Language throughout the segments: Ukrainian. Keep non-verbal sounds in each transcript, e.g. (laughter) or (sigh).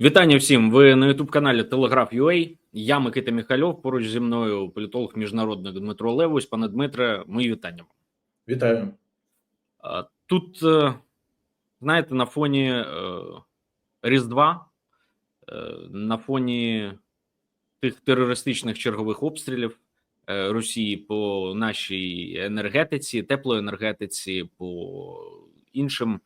Вітання всім. Ви на youtube каналі Телеграф.ua. Я Микита Міхальов. Поруч зі мною політолог міжнародний Дмитро Левось. Пане Дмитре, мої вітання. вам. Вітаю. Тут, е, знаєте, на фоні е, Різдва, е, на фоні тих терористичних чергових обстрілів Росії по нашій енергетиці, теплоенергетиці, по іншим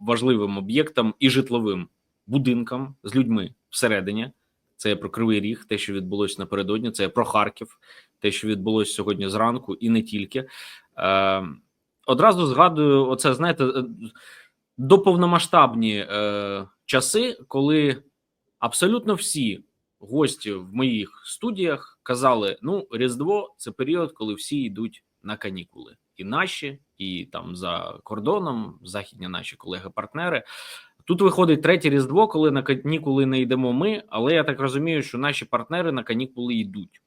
важливим об'єктам і житловим будинкам з людьми всередині. Це про Кривий Ріг, те, що відбулося напередодні, це про Харків, те, що відбулося сьогодні зранку, і не тільки. Е, одразу згадую, оце знаєте, е, до повномасштабні е, часи, коли абсолютно всі гості в моїх студіях казали: ну, Різдво це період, коли всі йдуть на канікули, і наші, і там за кордоном, західні наші колеги-партнери. Тут виходить третє різдво, коли на канікули не йдемо ми, але я так розумію, що наші партнери на канікули йдуть.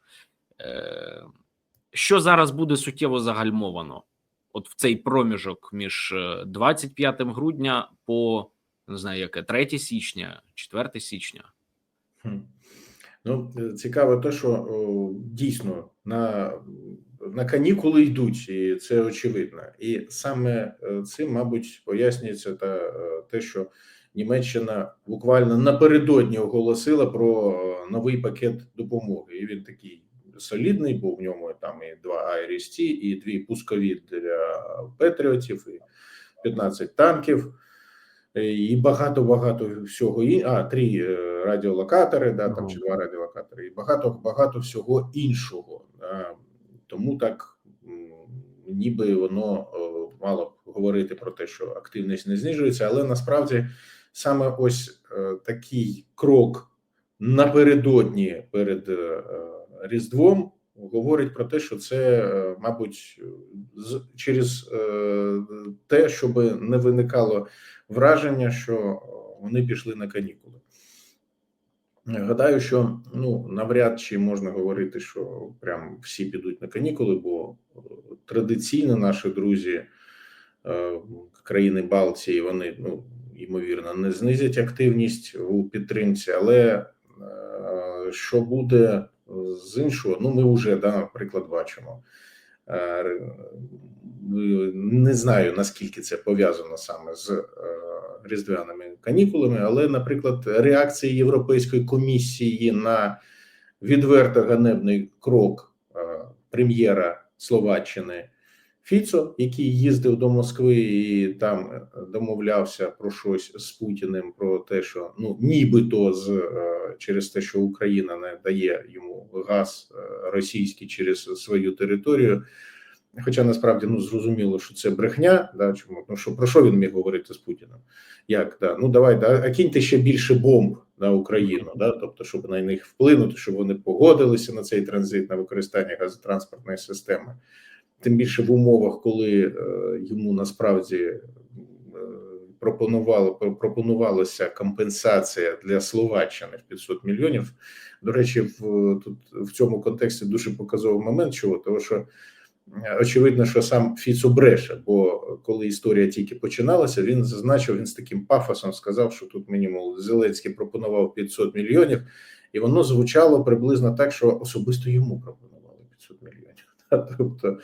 Е, Що зараз буде суттєво загальмовано? От в цей проміжок між е, 25 грудня по не знаю, яке 3 січня, 4 січня. Ну, е, цікаво те, що о, дійсно на, на канікули йдуть, і це очевидно. І саме е, цим, мабуть, пояснюється та, е, те, що Німеччина буквально напередодні оголосила про е, новий пакет допомоги. І він такий солідний, бо в ньому там і два IRST, і дві пускові для патріотів, і 15 танків. І багато багато всього і а три радіолокатори, да там чи два радіолокатори, і багато багато всього іншого. Тому так ніби воно мало б говорити про те, що активність не знижується, але насправді саме ось е, такий крок напередодні перед е, е, Різдвом говорить про те, що це, е, мабуть, через е, те, щоб не виникало враження, що вони пішли на канікули. Гадаю, що ну навряд чи можна говорити, що прям всі підуть на канікули, бо е, традиційно наші друзі е, країни Балтії вони ну ймовірно не знизять активність у підтримці, але е, що буде з іншого, ну ми вже да, наприклад, бачимо. Не знаю наскільки це пов'язано саме з різдвяними канікулами, але, наприклад, реакція Європейської комісії на відверто ганебний крок е, прем'єра Словаччини Фіцо, який їздив до Москви і там е, домовлявся про щось з Путіним, про те, що ну нібито з е, через те, що Україна не дає йому газ російський через свою територію. Хоча насправді ну зрозуміло, що це брехня. Да, чому ну що про що він міг говорити з Путіним? Як да ну давай да а киньте ще більше бомб на Україну, да, тобто, щоб на них вплинути, щоб вони погодилися на цей транзит на використання газотранспортної системи, тим більше в умовах, коли е, йому насправді е, пропонувало пропонувалася компенсація для Словаччини в 500 мільйонів. До речі, в тут в цьому контексті дуже показовий момент, чого того, що очевидно, що сам Фіцо бреше, бо коли історія тільки починалася, він зазначив, він з таким пафосом сказав, що тут мені Зеленський пропонував 500 мільйонів, і воно звучало приблизно так, що особисто йому пропонували 500 мільйонів. (laughs) Тобто,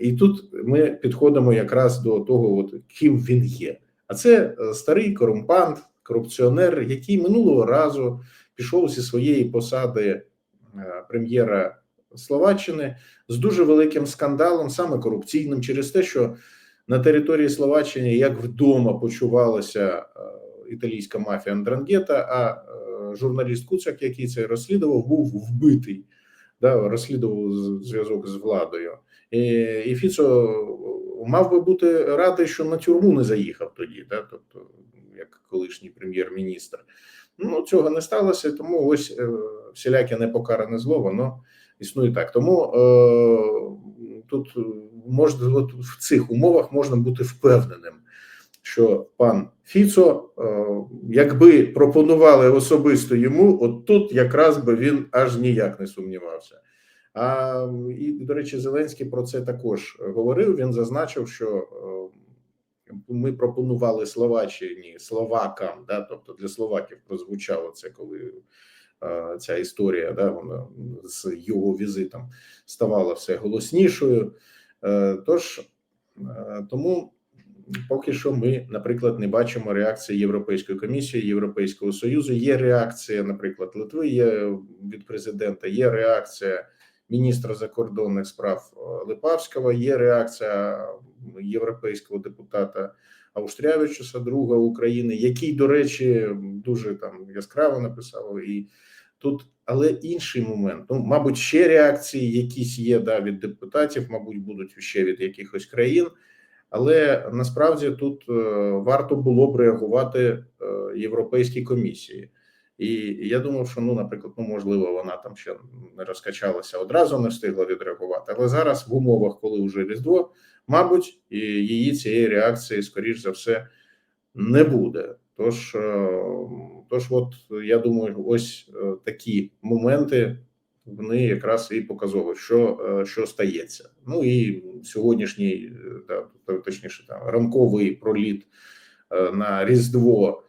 і тут ми підходимо якраз до того, от ким він є. А це старий корумпант, корупціонер, який минулого разу пішов зі своєї посади прем'єра Словаччини з дуже великим скандалом, саме корупційним, через те, що на території Словаччини як вдома почувалася італійська мафія Андрангета, а журналіст Куцак, який це розслідував, був вбитий, да, розслідував зв'язок з владою. І, Фіцо мав би бути радий, що на тюрму не заїхав тоді, да, тобто, як колишній прем'єр-міністр. Ну цього не сталося, тому ось всіляке непокаране зло, воно існує так. Тому е, тут можна от в цих умовах можна бути впевненим, що пан Фіцо, е, якби пропонували особисто йому, от тут якраз би він аж ніяк не сумнівався. А і до речі, Зеленський про це також говорив. Він зазначив, що ми пропонували Словаччині словакам, да, тобто для словаків прозвучало це, коли е, ця історія, да, вона з його візитом ставала все голоснішою. Е, Тож е, тому поки що ми, наприклад, не бачимо реакції Європейської комісії, Європейського союзу. Є реакція, наприклад, Литви є від президента, є реакція міністра закордонних справ е, Липавського, є реакція європейського депутата Австрявичуса, друга України, який, до речі, дуже там яскраво написав і. Тут, але інший момент. Ну, мабуть, ще реакції якісь є да, від депутатів, мабуть, будуть ще від якихось країн. Але насправді тут е, варто було б реагувати е, Європейській комісії. І я думав, що ну, наприклад, ну можливо, вона там ще не розкачалася одразу, не встигла відреагувати. Але зараз в умовах, коли вже різдво, мабуть, її цієї реакції, скоріш за все, не буде. Тож, е, тож, от я думаю, ось е, такі моменти вони якраз і показовують, що, е, що стається. Ну і сьогоднішній, да, точніше, там ранковий проліт на Різдво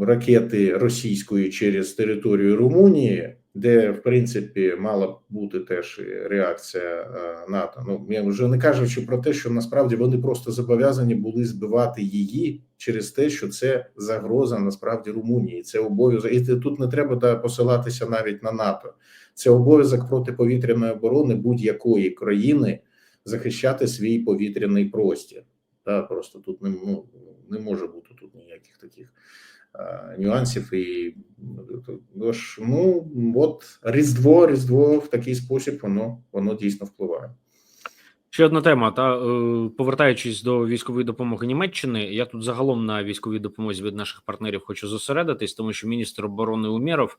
ракети російської через територію Румунії, де в принципі мала б бути теж реакція е, НАТО. Ну я вже не кажучи про те, що насправді вони просто зобов'язані були збивати її через те, що це загроза насправді Румунії. Це обов'язок, і тут не треба посилатися навіть на НАТО. Це обов'язок протиповітряної оборони будь-якої країни захищати свій повітряний простір. Та просто тут не ну, не може бути тут ніяких таких а, нюансів. І тож, ну от Різдво, Різдво в такий спосіб воно воно дійсно впливає. Ще одна тема. Та е, повертаючись до військової допомоги Німеччини, я тут загалом на військовій допомозі від наших партнерів хочу зосередитись, тому що міністр оборони Умєров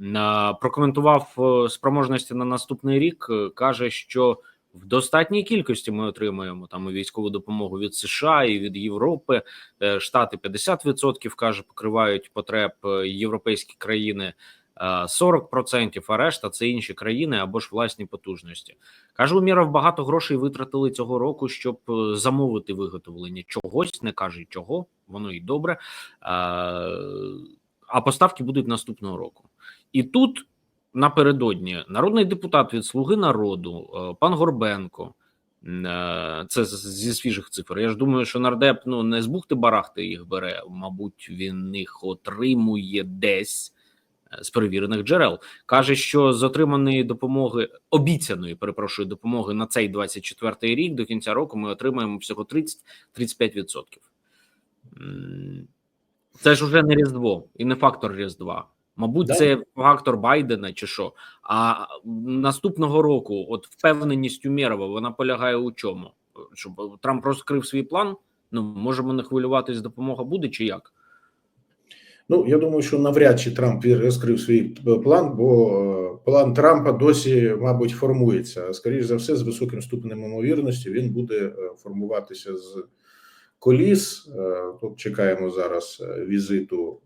е, прокоментував е, спроможності на наступний рік. каже, що в достатній кількості ми отримуємо там військову допомогу від США і від Європи. Е, Штати 50% каже, покривають потреб е, європейські країни. е, 40%, а решта це інші країни або ж власні потужності. Каже, Уміров багато грошей витратили цього року, щоб е, замовити виготовлення чогось, не каже чого, воно і добре. Е, А поставки будуть наступного року. І тут напередодні народний депутат від Слуги народу, е, пан Горбенко. е, Це зі свіжих цифр. Я ж думаю, що нардеп ну не з бухти барахти їх бере. Мабуть, він їх отримує десь е, з перевірених джерел каже, що з отриманої допомоги обіцяної, перепрошую, допомоги на цей 24-й рік до кінця року ми отримаємо всього 30-35%. М, Це ж уже не Різдво і не фактор Різдва. Мабуть, Да. це фактор Байдена чи що. А наступного року, от впевненість Умєрова, вона полягає у чому? Щоб Трамп розкрив свій план. Ну можемо не хвилюватись, допомога буде чи як? Ну я думаю, що навряд чи Трамп розкрив свій план, бо е, план Трампа досі, мабуть, формується. Скоріше за все, з високим ступенем ймовірності він буде е, формуватися з коліс. Е, Тут чекаємо зараз е, візиту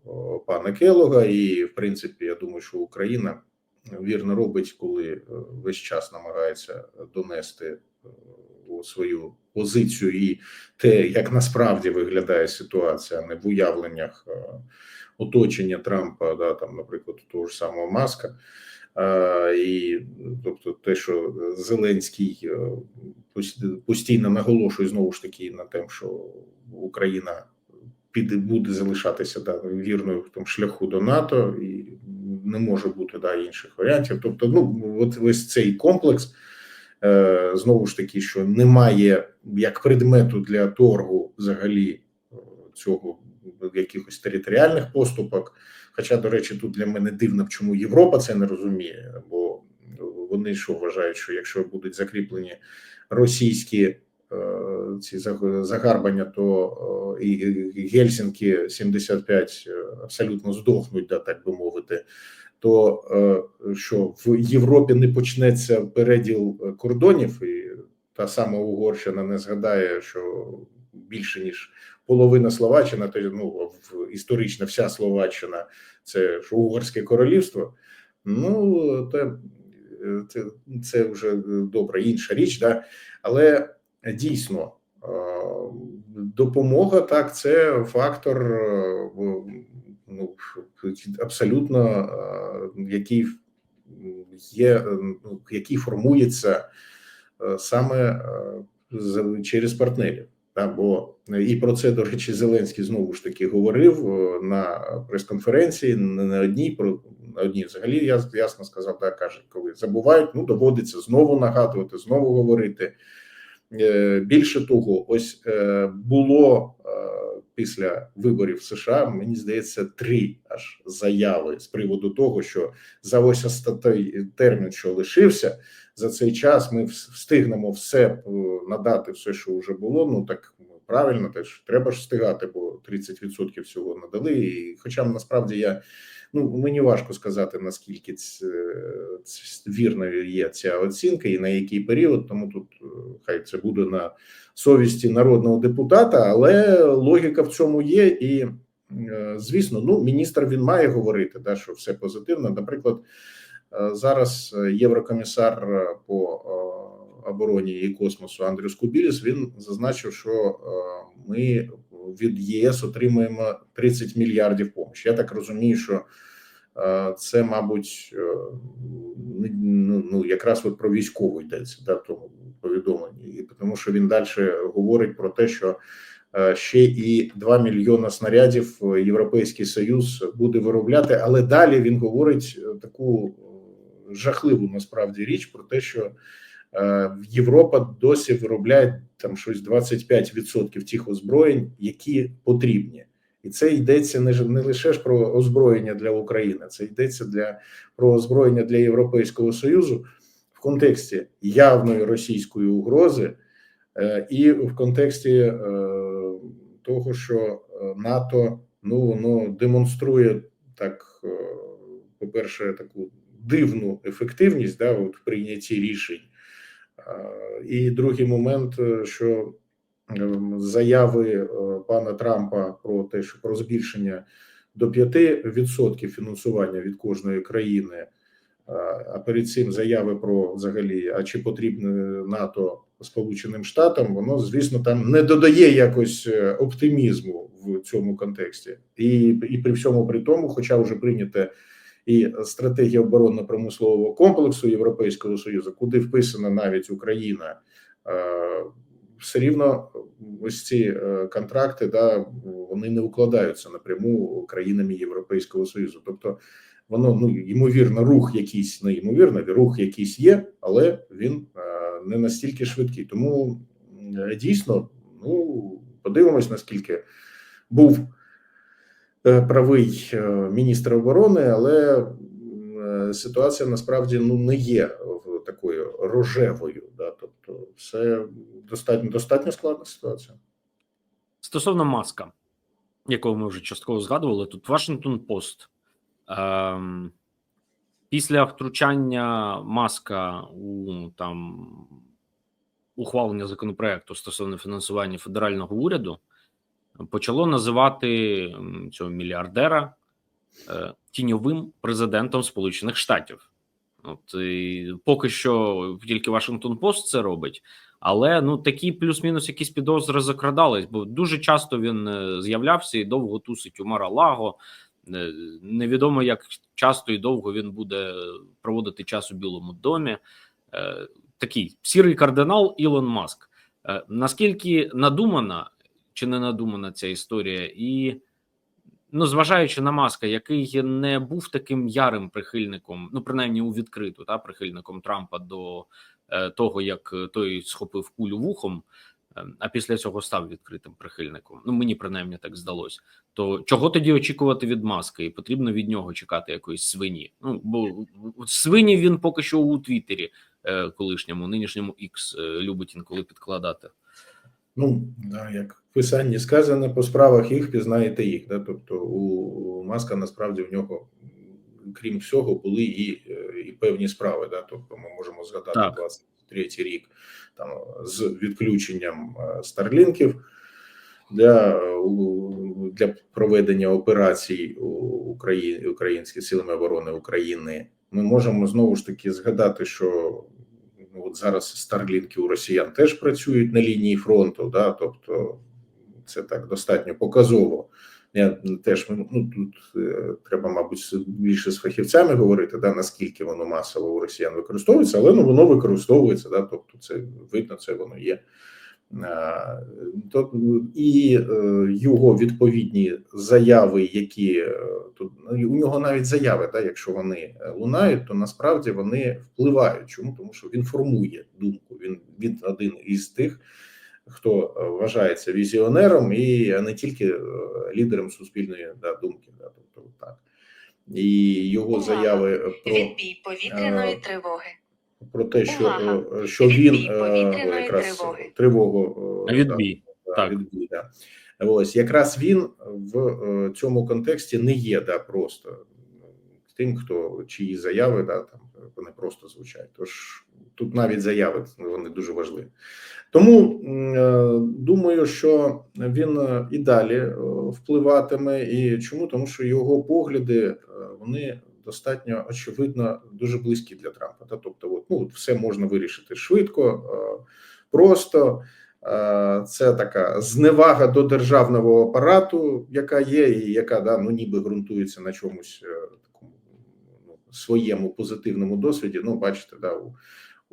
пана Келога, і в принципі, я думаю, що Україна вірно робить, коли е, весь час намагається донести е, свою позицію і те, як насправді виглядає ситуація, не в уявленнях е, оточення Трампа, да, там, наприклад, того ж самого Маска. Е, і тобто, те, що Зеленський е, пост- постійно наголошує знову ж таки на те, що Україна піде буде залишатися да, вірною в тому шляху до НАТО, і не може бути да, інших варіантів. Тобто, ну от ось цей комплекс. Е, Знову ж таки, що немає як предмету для торгу взагалі цього якихось територіальних поступок. Хоча, до речі, тут для мене дивно, чому Європа це не розуміє, бо вони що вважають, що якщо будуть закріплені російські е, ці загарбання, то е, і Гельсінки 75 е, абсолютно здохнуть, да, так би мовити. То е, що в Європі не почнеться переділ е, кордонів, і та сама Угорщина не згадає, що більше ніж половина Словаччина, то ну в історично вся Словаччина це ж угорське королівство. Ну то е, це, це вже добре інша річ, да але дійсно допомога так, це фактор е, ну, абсолютно е, який є, е, ну, який формується е, саме е, через партнерів. Та, бо і про це, до речі, Зеленський знову ж таки говорив е, на прес-конференції, на одній, про на одній взагалі я ясно сказав, так каже, коли забувають, ну доводиться знову нагадувати, знову говорити. Е, Більше того, ось е, було після виборів в США, мені здається, три аж заяви з приводу того, що за ось остатий термін, що лишився, за цей час ми встигнемо все е, надати, все, що вже було. Ну так правильно, теж треба ж встигати, бо 30% всього надали. І хоча насправді я ну мені важко сказати наскільки ц, вірною є ця оцінка і на який період, тому тут е, хай це буде на совісті народного депутата, але логіка в цьому є і. е, Звісно, ну міністр він має говорити, да, що все позитивно. Наприклад, е, зараз е, єврокомісар е, по е, обороні і космосу Андрюс Кубіліс він зазначив, що е, ми від ЄС отримуємо 30 мільярдів помощі. Я так розумію, що е, це, мабуть, е, ну, ну якраз от про військову йдеться да, в тому повідомленні, і тому що він далі говорить про те, що ще і 2 мільйона снарядів Європейський Союз буде виробляти, але далі він говорить таку жахливу насправді річ про те, що Європа досі виробляє там щось 25% тих озброєнь, які потрібні. І це йдеться не не лише ж про озброєння для України, це йдеться для про озброєння для Європейського Союзу в контексті явної російської угрози е, і в контексті е, того, що е, НАТО ну воно демонструє так, е, по-перше, таку дивну ефективність да, от в прийнятті рішень. І другий момент, е, що ем, заяви е, пана Трампа про те, що про збільшення до 5% фінансування від кожної країни, е, а перед цим заяви про взагалі, а чи потрібне НАТО Сполученим Штатам, воно звісно там не додає якось оптимізму в цьому контексті, і, і при всьому при тому, хоча вже прийняте і стратегія оборонно-промислового комплексу Європейського союзу, куди вписана навіть Україна, е, все рівно ось ці е, контракти, да, вони не укладаються напряму країнами Європейського союзу. Тобто, воно ну ймовірно, рух якийсь не ймовірно, рух якийсь є, але він е, не настільки швидкий. Тому дійсно, ну подивимось, наскільки був правий е, міністр оборони, але е, ситуація насправді ну не є такою рожевою. Да, тобто, все достатньо достатньо складна ситуація. Стосовно маска, якого ми вже частково згадували, тут Вашингтон Пост. Ем, після втручання маска у там ухвалення законопроекту стосовно фінансування федерального уряду почало називати цього мільярдера е, тіньовим президентом Сполучених Штатів. От і поки що тільки Вашингтон Пост це робить, але ну такі плюс-мінус якісь підозри закрадались, бо дуже часто він е, з'являвся і довго тусить у Мара-Лаго. Е, Невідомо, як часто і довго він буде проводити час у Білому домі. Такий сірий кардинал Ілон Маск. Наскільки надумана чи не надумана ця історія, і ну, зважаючи на маска, який не був таким ярим прихильником, ну принаймні у відкриту та прихильником Трампа до е, того, як той схопив кулю вухом, е, а після цього став відкритим прихильником. Ну мені принаймні так здалось. То чого тоді очікувати від маски? І потрібно від нього чекати якоїсь свині. Ну бо свині він поки що у Твіттері, е, колишньому, нинішньому X, е, любить інколи підкладати. Ну да, як писанні сказано, по справах їх пізнаєте їх. Да? Тобто у маска насправді в нього, крім всього, були і, е, і певні справи. Да? Тобто ми можемо згадати Так. 23 рік там з відключенням старлінків для, е, для проведення операцій Україні українські силами оборони України. Ми можемо знову ж таки згадати, що ну, от зараз старлінки у росіян теж працюють на лінії фронту, да, тобто це так достатньо показово. Я теж ну тут е, треба, мабуть, більше з фахівцями говорити, да, наскільки воно масово у росіян використовується, але ну воно використовується, да, тобто це видно, це воно є. То, і е, його відповідні заяви, які е, тут ну, у нього навіть заяви, да, якщо вони лунають, то насправді вони впливають. Чому? Тому що він формує думку. Він він один із тих, хто е, вважається візіонером і а не тільки е, лідером суспільної да, думки. Да, тобто так. І його Увага! заяви про Відбій повітряної Е, тривоги. про те, що, Увага! е, що він Відбій е, якраз тривоги. тривогу е, Відбій. да, Так. відбій, да. Ось якраз він в е, цьому контексті не є да, просто тим, хто чиї заяви да, там вони просто звучать. Тож тут навіть заяви вони дуже важливі. Тому е, думаю, що він і далі е, впливатиме. І чому? Тому що його погляди е, вони достатньо очевидно дуже близькі для Трампа. Та тобто, от, ну все можна вирішити швидко, просто. Це така зневага до державного апарату, яка є, і яка да ну ніби ґрунтується на чомусь такому ну, своєму позитивному досвіді. Ну, бачите, да, у,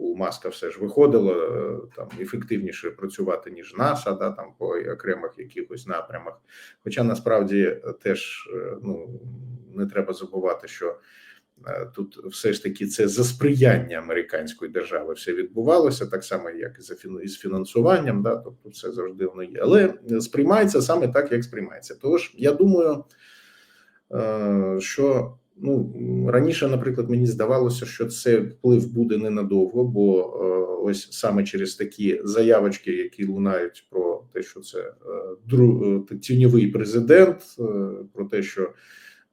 у Маска все ж виходило е, там ефективніше працювати ніж наша, да там по окремих якихось напрямах. Хоча насправді е, теж е, ну не треба забувати, що тут все ж таки це за сприяння американської держави все відбувалося, так само як і за із фінансуванням, да, тобто це завжди воно є. Але сприймається саме так, як сприймається. Тож я думаю, що ну раніше, наприклад, мені здавалося, що це вплив буде ненадовго, бо е, ось саме через такі заявочки, які лунають про те, що це е, е, тіньовий президент, про те, що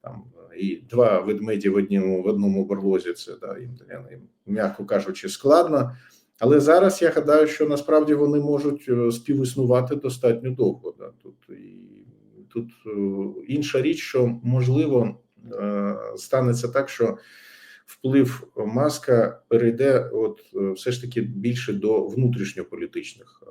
там і два ведмеді в одному в одному барлозі, це да їм, їм м'яко кажучи, складно. Але зараз я гадаю, що насправді вони можуть співіснувати достатньо довго. Да. Тут і тут інша річ, що можливо станеться так, що вплив маска перейде, от е, все ж таки більше до внутрішньополітичних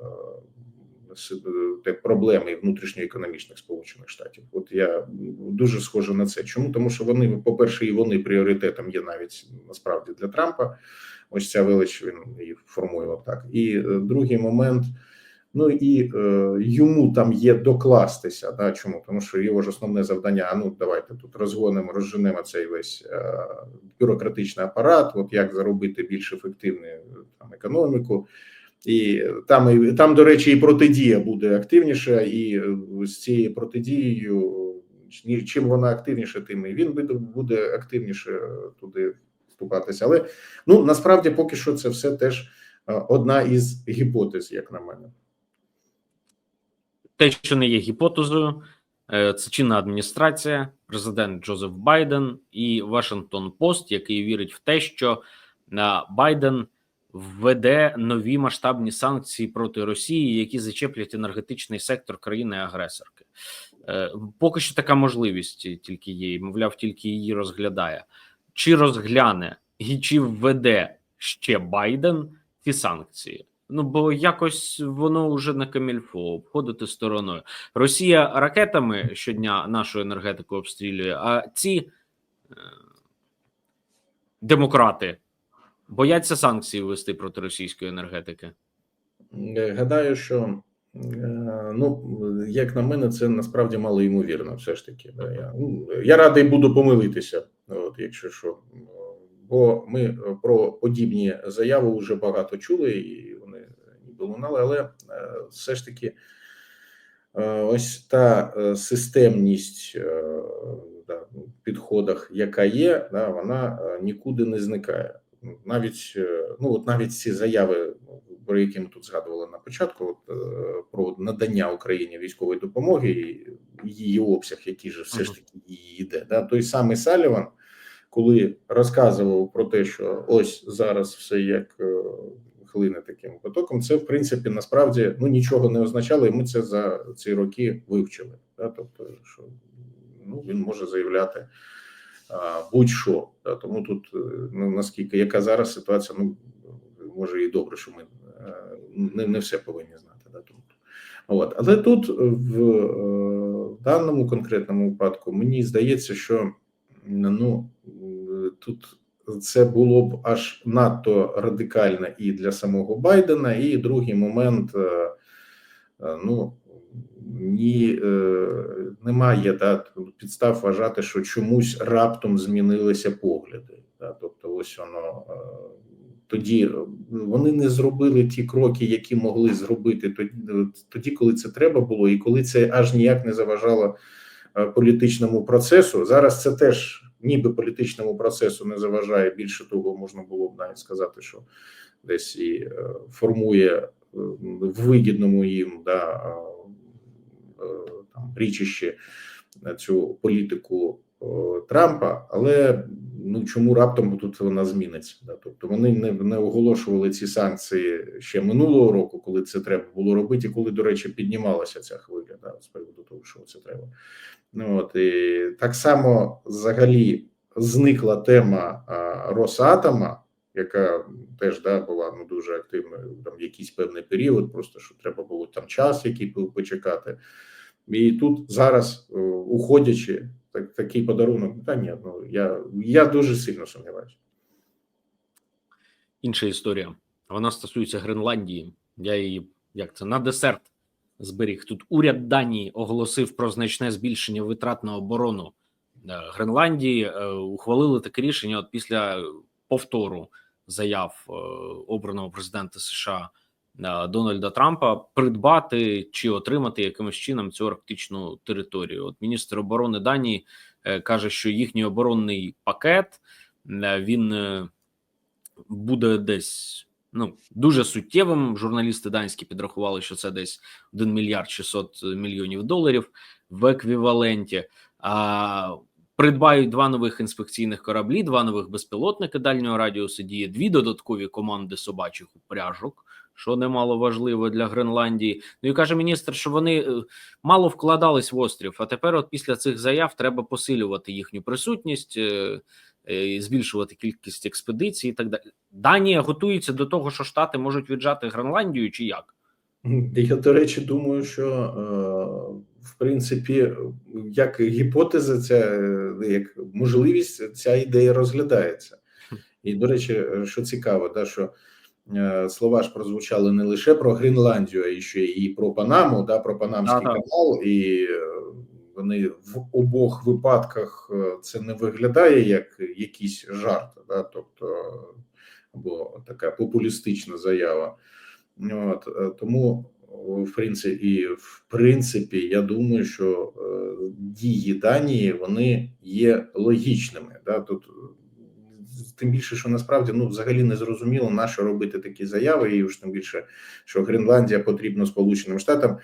е, е, проблем і внутрішньоекономічних сполучених штатів. От я дуже схожу на це. Чому тому, що вони, по перше, і вони пріоритетом є навіть насправді для Трампа. Ось ця велич він і формує отак. І е, другий момент. Ну і е, йому там є докластися. Да, чому? Тому що його ж основне завдання: а ну давайте тут розгонимо, розженемо цей весь е, бюрократичний апарат. От як заробити більш ефективну там економіку, і там і там, до речі, і протидія буде активніша, і е, з цією протидією, чим вона активніша, тим і він буде, активніше туди вступатися. Але ну насправді поки що це все теж е, одна із гіпотез, як на мене. Те, що не є гіпотезою, е, це чинна адміністрація, президент Джозеф Байден і Вашингтон Пост, який вірить в те, що е, Байден введе нові масштабні санкції проти Росії, які зачеплять енергетичний сектор країни-агресорки. Е, Поки що така можливість тільки є, мовляв, тільки її розглядає. Чи розгляне і чи введе ще Байден ці санкції? Ну бо якось воно вже на камільфо обходити стороною. Росія ракетами щодня нашу енергетику обстрілює, а ці е, демократи бояться санкцій ввести проти російської енергетики. Е, Гадаю, що е, ну як на мене, це насправді мало ймовірно. Все ж таки, да, я, ну, я радий буду помилитися, от якщо що. Бо ми про подібні заяви вже багато чули, і вони ніби лунали, але е, все ж таки, е, ось та е, системність да, в підходах, яка є, да, вона нікуди не зникає. Навіть е, ну от навіть ці заяви, про які ми тут згадували на початку, от, про надання Україні військової допомоги і її обсяг, який же все ж таки її йде. Да? Той самий Саліван, коли розказував про те, що ось зараз все як хлине таким потоком, це в принципі насправді ну нічого не означало, і ми це за ці роки вивчили. Да? Тобто, що ну він може заявляти будь-що. Да? Тому тут е, ну наскільки яка зараз ситуація, ну може і добре, що ми е, не, не все повинні знати. Да, тому. От. Але тут в, е, в даному конкретному випадку мені здається, що ну тут це було б аж надто радикально і для самого Байдена, і другий момент. е, е, Ну ні, е, немає да, підстав вважати, що чомусь раптом змінилися погляди. Да, тобто, ось воно тоді вони не зробили ті кроки, які могли зробити тоді, коли це треба було, і коли це аж ніяк не заважало політичному процесу. Зараз це теж ніби політичному процесу не заважає. Більше того, можна було б навіть сказати, що десь і е, формує е, в вигідному їм да, е, там річище цю політику Трампа, але ну чому раптом тут вона зміниться? Да? Тобто вони не, не оголошували ці санкції ще минулого року, коли це треба було робити, і коли, до речі, піднімалася ця хвиля да, з приводу що це треба. Ну от і так само взагалі зникла тема а, Росатома, яка теж да була ну дуже активною там якийсь певний період, просто що треба було там час, який по- почекати. І тут зараз, е, уходячи, так, такий подарунок. Та ні, ну я, я дуже сильно сумніваюся. Інша історія. Вона стосується Гренландії. Я її як це на десерт зберіг. Тут уряд Данії оголосив про значне збільшення витрат на оборону е, Гренландії. Е, Ухвалили таке рішення от після повтору заяв е, обраного президента США Дональда Трампа придбати чи отримати якимось чином цю арктичну територію. От міністр оборони Данії каже, що їхній оборонний пакет він буде десь ну дуже суттєвим. Журналісти данські підрахували, що це десь 1 мільярд 600 мільйонів доларів в еквіваленті. А придбають два нових інспекційних кораблі, два нових безпілотники дальнього радіусу дії, дві додаткові команди собачих упряжок. Що немало важливо для Гренландії. Ну і каже міністр, що вони е, мало вкладались в острів. А тепер, от після цих заяв, треба посилювати їхню присутність, е, збільшувати кількість експедицій і так далі. Данія готується до того, що Штати можуть віджати Гренландію, чи як? Я, до речі, думаю, що е, в принципі, як гіпотеза, ця е, як можливість, ця ідея розглядається. І, до речі, що цікаво, да, що е, слова ж прозвучали не лише про Гренландію, а ще і про Панаму, да, про Панамський Ага. канал, і е, вони в обох випадках е, це не виглядає як якийсь жарт, да, тобто або така популістична заява. От е, тому, в принципі, і в принципі, я думаю, що е, дії Данії вони є логічними. Да? Тут тим більше, що насправді ну взагалі не зрозуміло, на що робити такі заяви, і уж тим більше, що Гренландія потрібна Сполученим Штатам.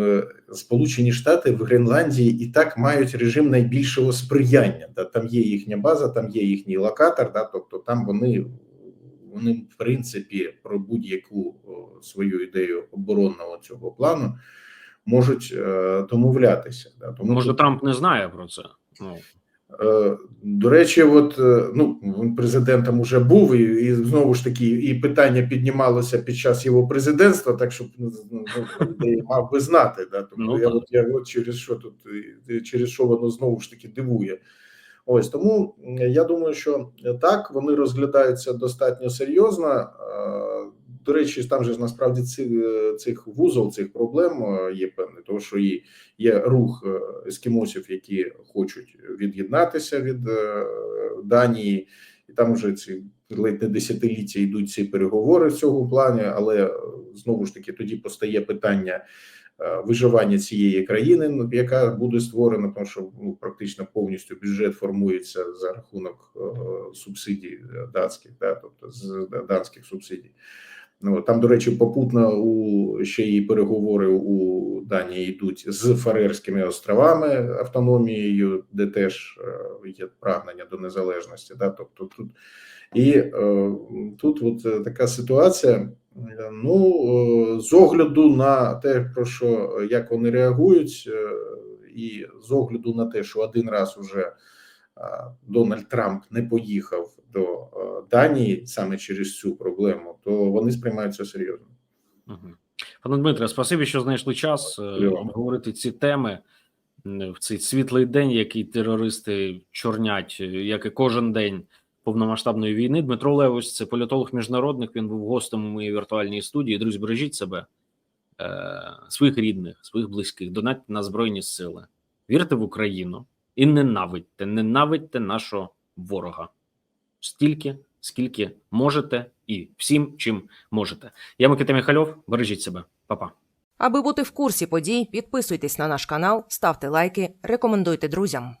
Е, Сполучені Штати в Гренландії і так мають режим найбільшого сприяння. Да? Там є їхня база, там є їхній локатор, да? тобто там вони вони в принципі про будь-яку свою ідею оборонного цього плану можуть е, домовлятися. Да? Тому Може, тут, Трамп не знає про це. Ну до речі, от е, ну президентом уже був, і, і знову ж таки, і питання піднімалося під час його президентства, так що ну, ну, мав би знати. Да? Тому Ну, я, так. от, я от через що тут е, через що воно знову ж таки дивує. Ось тому я думаю, що так вони розглядаються достатньо серйозно. Е, До речі, там же ж насправді цих, цих вузол, цих проблем е, є певний, тому що і є рух е, ескімосів, які хочуть від'єднатися від е, Данії, і там вже ці ледь не десятиліття йдуть ці переговори в цьому плані, але е, знову ж таки тоді постає питання е, виживання цієї країни, яка буде створена, тому що ну, практично повністю бюджет формується за рахунок е, субсидій е, датських, да, тобто з данських субсидій. Ну там, до речі, попутно у ще і переговори у Данії йдуть з Фарерськими островами автономією, де теж е, є прагнення до незалежності. Да, тобто тут і е, тут от е, така ситуація. Ну з огляду на те, про що як вони реагують, і з огляду на те, що один раз уже Дональд Трамп не поїхав до е, Данії саме через цю проблему, то вони сприймають це серйозно. Пане Дмитре, спасибі, що знайшли час е, обговорити ці теми в цей світлий день, який терористи чорнять, е, як і кожен день повномасштабної війни. Дмитро Левось, це політолог міжнародник. Він був гостем у моїй віртуальній студії. Друзі, бережіть себе, своїх рідних, своїх близьких, донатьте на збройні сили, вірте в Україну і ненавидьте, ненавидьте нашого ворога стільки, скільки можете, і всім, чим можете. Я Микита Михальов. Бережіть себе, Па-па. Аби бути в курсі подій, підписуйтесь на наш канал, ставте лайки, рекомендуйте друзям.